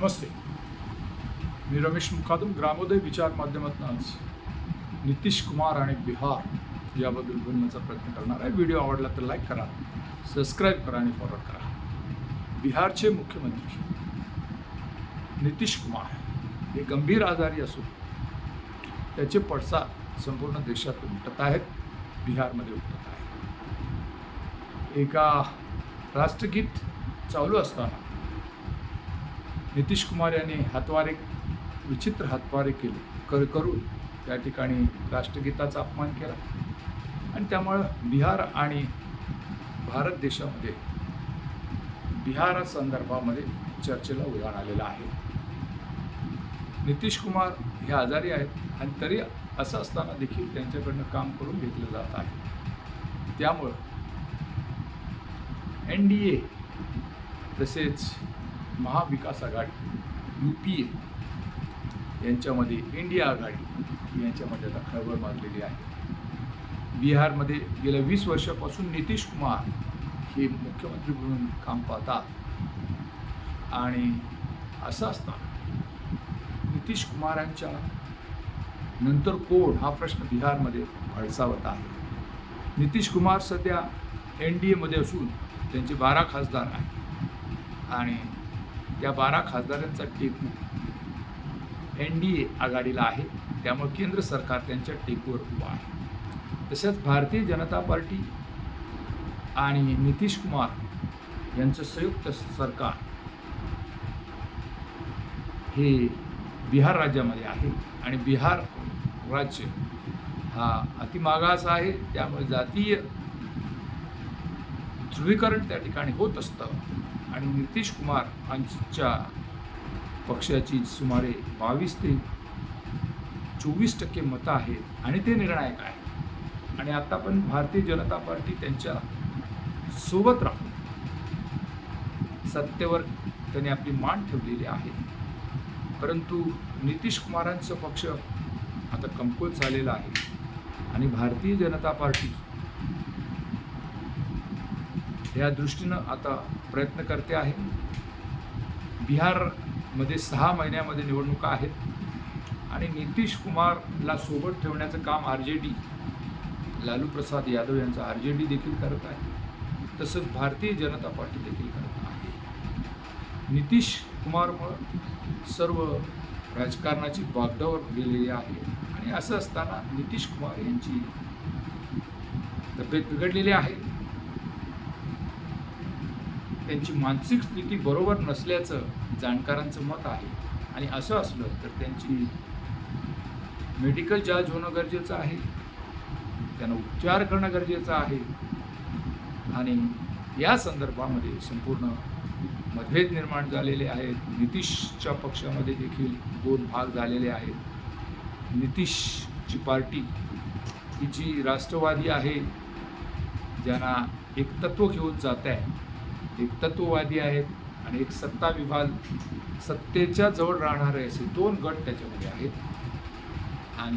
नमस्ते. मी रमेश मुखादम ग्रामोदय विचार माध्यमातून आज नितीश कुमार आणि बिहार याबद्दल बोलण्याचा प्रयत्न करणार आहे. व्हिडिओ आवडला तर लाईक करा सबस्क्राईब करा आणि फॉरवर्ड करा. बिहारचे मुख्यमंत्री नितीश कुमार हे गंभीर आजारी असून त्याचे पडसाद संपूर्ण देशात उमटत आहेत बिहारमध्ये उमटत आहेत. एका राष्ट्रगीत चालू असताना नितीश कुमार यांनी हातवारे विचित्र हातवारे केले. कर करून त्या ठिकाणी राष्ट्रगीताचा अपमान केला. आणि त्यामुळं बिहार आणि भारत देशामध्ये बिहार संदर्भामध्ये चर्चेला उधाण आलेलं आहे. नितीश कुमार हे आजारी आहेत आणि तरी असं असताना देखील त्यांच्याकडनं काम करून घेतलं जात आहे. त्यामुळं एन डी ए तसेच महाविकास आघाडी यू पी ए यांच्यामध्ये इंडिया आघाडी यांच्यामध्ये आता खळबळ माजलेली आहे. बिहारमध्ये गेल्या वीस वर्षापासून नितीश कुमार हे मुख्यमंत्री म्हणून काम पाहतात. आणि असं असताना नितीश कुमारांच्या नंतर कोण हा प्रश्न बिहारमध्ये भडसावत आहे? नितीश कुमार सध्या एन डी एमध्ये असून त्यांचे बारा खासदार आहेत. आणि या बारा खासदारांचा टेकू एन डी ए आघाडीला आहे त्यामुळे केंद्र सरकार त्यांच्या टेकूवर उभं आहे. तसेच भारतीय जनता पार्टी आणि नितीश कुमार यांचं संयुक्त सरकार हे बिहार राज्यामध्ये आहे आणि बिहार राज्य हा अतिमागास आहे. त्यामुळे जातीय ध्रुवीकरण त्या ठिकाणी होत असतं. आणि नितीश कुमार यांच्या पक्षाची सुमारे बावीस ते चोवीस टक्के मतं आहेत आणि ते निर्णायक आहे आणि आता पण भारतीय जनता पार्टी त्यांच्यासोबत राहून सत्तेवर त्यांनी आपली मान ठेवलेली आहे. परंतु नितीश कुमारांचं पक्ष आता कमकुवत झालेला आहे. आणि भारतीय जनता पार्टी या दृष्टीनं आता प्रयत्न करते आहे. बिहारमध्ये सहा महिन्यामध्ये निवडणुका आहेत. आणि नितीश कुमारला सोबत ठेवण्याचं काम R J D Lalu Prasad Yadav यांचा आर जे डी देखील करत आहे. तसंच भारतीय जनता पार्टी देखील करत आहे. नितीश कुमारमुळं सर्व राजकारणाची बागडावर गेलेली आहे. आणि असं असताना नितीश कुमार यांची तब्येत बिघडलेली आहे. त्यांची मानसिक स्थिती बरोबर नसल्याचं जाणकारांचं मत आहे. आणि असं असलं तर त्यांची मेडिकल जांच होणं गरजेचं आहे. त्यांना उपचार करणं गरजेचं आहे. आणि या संदर्भामध्ये संपूर्ण मतभेद निर्माण झालेले आहेत. नितीशच्या पक्षामध्ये देखील दोन भाग झालेले आहेत. नितीशची पार्टी ही जी राष्ट्रवादी आहे ज्यांना एक तत्व घेऊन जात आहे एक तत्ववादी आहेत आणि एक सत्ता विभाग सत्तेच्या जवळ राहणारे असे दोन गट त्याच्यामध्ये आहेत. आणि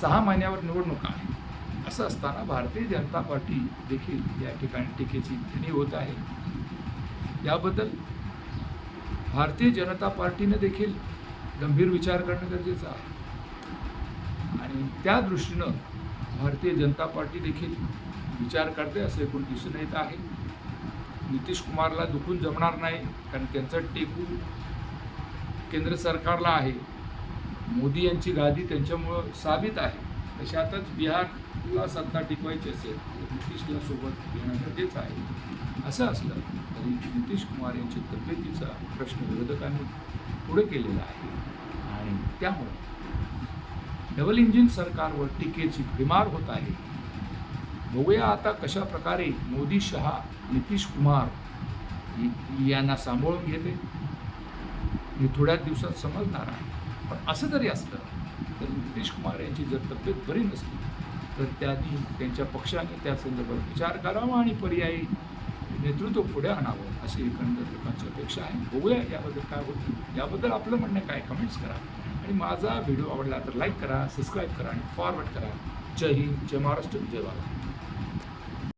सहा महिन्यावर निवडणुका आहे. असं असताना भारतीय जनता पार्टी देखील या ठिकाणी टीकेची धनी होत आहे. याबद्दल भारतीय जनता पार्टीने देखील गंभीर विचार करणं गरजेचं आहे. आणि त्या दृष्टीनं भारतीय जनता पार्टी देखील विचार करते असे एकूण दिसून येत आहे. नितीश कुमारला दुखून जमणार नाही कारण त्यांचं टेकू केंद्र सरकारला आहे. मोदी यांची गादी त्यांच्यामुळं साबित आहे. तशातच बिहारला सत्ता टिकवायची असेल तर नितीशला सोबत घेणं गरजेचं आहे. असं असलं तरी नितीश कुमार यांची तब्येतीचा प्रश्न विरोधकांनी पुढे केलेला आहे. आणि त्यामुळं डबल इंजिन सरकारवर टीकेची भीमार होत आहे. बघूया आता कशा प्रकारे मोदी शहा नितीश कुमार यांना सांभाळून घेते. हे थोड्याच दिवसात समजणार आहे. पण असं जरी असलं तर नितीश कुमार यांची जर तब्येत बरी नसली तर त्यांनी त्यांच्या पक्षाने त्या संदर्भात विचार करावा आणि पर्यायी नेतृत्व पुढे आणावं अशी एकंदर लोकांची अपेक्षा आहे. बघूया याबद्दल काय होतं. याबद्दल आपलं म्हणणं काय? कमेंट्स करा. आणि माझा व्हिडिओ आवडला तर लाईक करा सबस्क्राईब करा आणि फॉरवर्ड करा. जय हिंद जय महाराष्ट्र जय भारत.